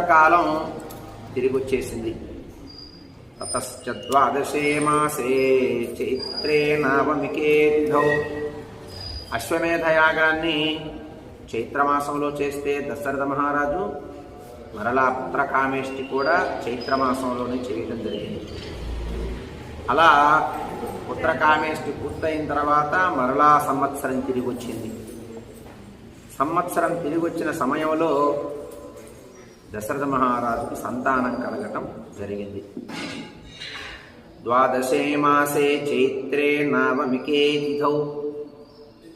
కాలం తిరిగి వచ్చేసింది తతశ్చద్వాదశే మాసే చైత్రే నవమికే అశ్వమేధ యాగాన్ని చైత్రమాసంలో చేస్తే దశరథ మహారాజు మరలా పుత్రకామేష్టి కూడా చైత్రమాసంలోనే చేయడం జరిగింది. అలా పుత్రకామేష్టి పూర్తయిన తర్వాత మరలా సంవత్సరం తిరిగి వచ్చింది సంవత్సరం తిరిగి వచ్చిన సమయంలో దశరథ మహారాజుకు సంతానం కలగటం జరిగింది. ద్వాదశే మాసే చైత్రే నవమికే తిథౌ.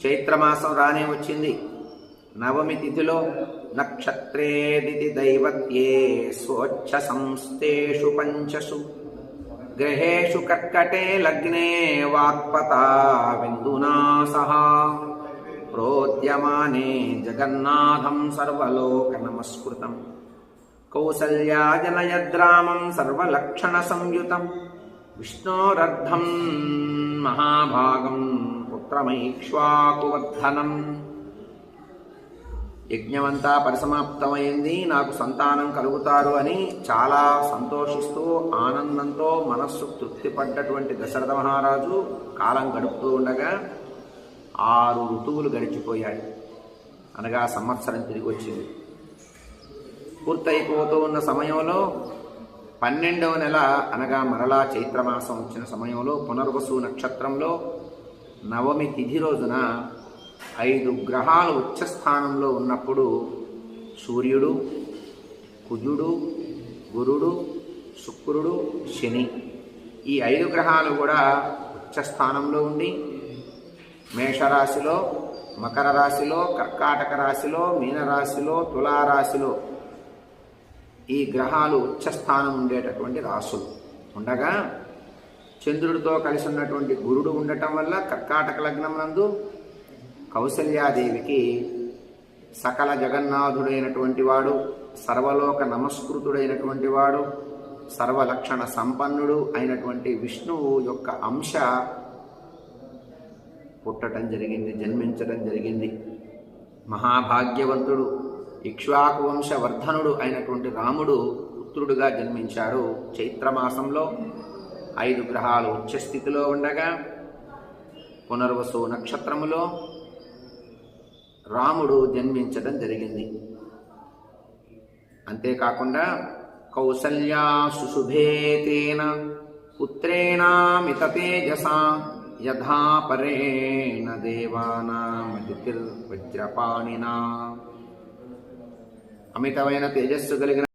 చైత్రమాసం రానే వచ్చింది. నవమి తిథిలో నక్షత్రేదితి దైవత్యే స్వచ్ఛ సంస్థేషు పంచసు. గ్రహేషు కర్కటే లగ్నే వాక్పతా విందునా సహా. ప్రోద్యమానే జగన్నాథం సర్వలోక నమస్కృతం. కౌసల్యాజనయద్రామం సర్వలక్షణ సంయుతం విష్ణోరర్ధం మహాభాగం పుత్రమైక్ష్వాకువర్ధనం యజ్ఞమంతా పరిసమాప్తమైంది నాకు సంతానం కలుగుతారు అని చాలా సంతోషిస్తూ ఆనందంతో మనస్సు తృప్తిపడ్డటువంటి దశరథ మహారాజు కాలం గడుపుతూ ఉండగా ఆరు ఋతువులు గడిచిపోయాయి. అనగా సంవత్సరం తిరిగి వచ్చింది. పూర్తయిపోతూ ఉన్న సమయంలో పన్నెండవ నెల అనగా మరలా చైత్రమాసం వచ్చిన సమయంలో పునర్వసు నక్షత్రంలో నవమి తిథి రోజున ఐదు గ్రహాలు ఉచ్చస్థానంలో ఉన్నప్పుడు సూర్యుడు కుజుడు గురుడు శుక్రుడు శని ఈ ఐదు గ్రహాలు కూడా ఉచ్చస్థానంలో ఉండి మేషరాశిలో మకర రాశిలో కర్కాటక రాశిలో మీనరాశిలో తులారాశిలో ఈ గ్రహాలు ఉచ్చస్థానం ఉండేటటువంటి రాసులు. ఉండగా చంద్రుడితో కలిసి ఉన్నటువంటి గురుడు ఉండటం వల్ల కర్కాటక లగ్నం నందు కౌసల్యాదేవికి సకల జగన్నాథుడైనటువంటి వాడు సర్వలోక నమస్కృతుడైనటువంటి వాడు సర్వలక్షణ సంపన్నుడు అయినటువంటి విష్ణువు యొక్క అంశ పుట్టడం జరిగింది జన్మించడం జరిగింది. మహాభాగ్యవంతుడు. ఇక్ష్వాకు వర్ధనుడు అయినటువంటి రాముడు పుత్రుడుగా జన్మించారు. చైత్రమాసంలో ఐదు గ్రహాలు ఉచ్చస్థితిలో ఉండగా పునర్వసు నక్షత్రములో రాముడు జన్మించడం జరిగింది. అంతేకాకుండా కౌసల్యా సుశుభేతేన పుత్రేణామిత తేజసా యథాపరేణ దేవానామతిర్వజ్రపాణినా అమితమైన తేజస్సు కలిగిన